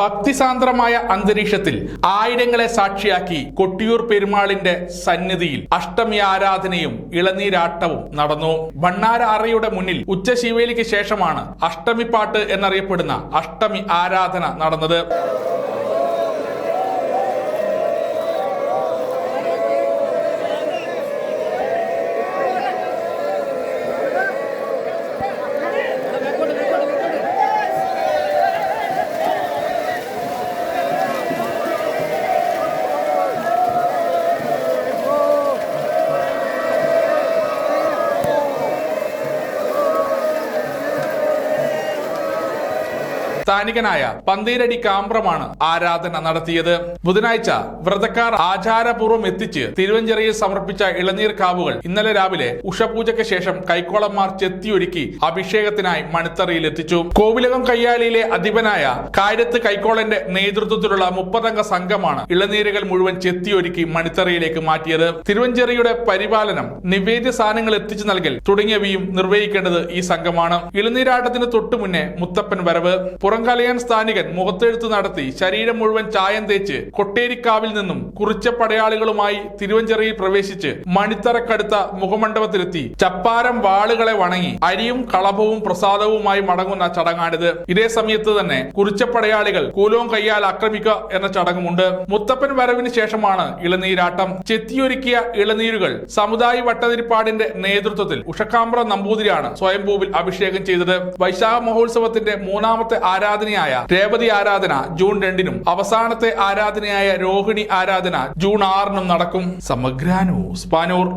ഭക്തിസാന്ദ്രമായ അന്തരീക്ഷത്തിൽ ആയിരങ്ങളെ സാക്ഷിയാക്കി കൊട്ടിയൂർ പെരുമാളിന്റെ സന്നിധിയിൽ അഷ്ടമി ആരാധനയും ഇളനീരാട്ടവും നടന്നു. ഭണ്ണാര അറയുടെ മുന്നിൽ ഉച്ചശിവേലിക്ക് ശേഷമാണ് അഷ്ടമിപ്പാട്ട് എന്നറിയപ്പെടുന്ന അഷ്ടമി ആരാധന നടന്നത്. സ്ഥാനികനായ പന്തീരടി കാമ്പ്രമാണ് ആരാധന നടത്തിയത്. ബുധനാഴ്ച വ്രതക്കാർ ആചാരപൂർവം എത്തിച്ച് തിരുവഞ്ചെറിയിൽ സമർപ്പിച്ച ഇളനീർ കാവുകൾ ഇന്നലെ രാവിലെ ഉഷപൂജയ്ക്ക് ശേഷം കൈക്കോളന്മാർ ചെത്തിയൊരുക്കി അഭിഷേകത്തിനായി മണിത്തറയിൽ എത്തിച്ചു. കോവിലകം കയ്യാലിയിലെ അധിപനായ കാര്യത്ത് കൈക്കോളന്റെ നേതൃത്വത്തിലുള്ള മുപ്പതംഗ സംഘമാണ് ഇളനീരുകൾ മുഴുവൻ ചെത്തിയൊരുക്കി മണിത്തറയിലേക്ക് മാറ്റിയത്. തിരുവഞ്ചെറിയുടെ പരിപാലനം നിവേദ്യ സാധനങ്ങൾ എത്തിച്ചു നൽകൽ തുടങ്ങിയവയും നിർവഹിക്കേണ്ടത് ഈ സംഘമാണ്. ഇളനീരാട്ടത്തിന് തൊട്ടു മുന്നേ മുത്തപ്പൻ വരവ്. പുറംകലയാൻ സ്ഥാനികൻ മുഖത്തെഴുത്ത് നടത്തി ശരീരം മുഴുവൻ ചായം തേച്ച് കൊട്ടേരിക്കാവിൽ നിന്നും കുറിച്ച പടയാളികളുമായി തിരുവഞ്ചെറിയിൽ പ്രവേശിച്ച് മണിത്തറക്കടുത്ത മുഖമണ്ഡപത്തിലെത്തി ചപ്പാരം വാളുകളെ വണങ്ങി അരിയും കളഭവും പ്രസാദവുമായി മടങ്ങുന്ന ചടങ്ങാണിത്. ഇതേ സമയത്ത് തന്നെ കുറിച്ച പടയാളികൾ കൂലവും കയ്യാൽ ആക്രമിക്കുക എന്ന ചടങ്ങുമുണ്ട്. മുത്തപ്പൻ വരവിന് ശേഷമാണ് ഇളനീരാട്ടം. ചെത്തിയൊരുക്കിയ ഇളനീരുകൾ സമുദായ വട്ടതിരിപ്പാടിന്റെ നേതൃത്വത്തിൽ ഉഷക്കാമ്പ്ര നമ്പൂതിരിയാണ് സ്വയംഭൂവിൽ അഭിഷേകം ചെയ്തത്. വൈശാഖ മഹോത്സവത്തിന്റെ മൂന്നാമത്തെ ആരാധനയായ രേവതി ആരാധന ജൂൺ രണ്ടിനും അവസാനത്തെ ആരാധനയായ രോഹിണി ആരാധന ജൂൺ ആറിനും നടക്കും. സമഗ്ര ന്യൂസ് പാനൂർ.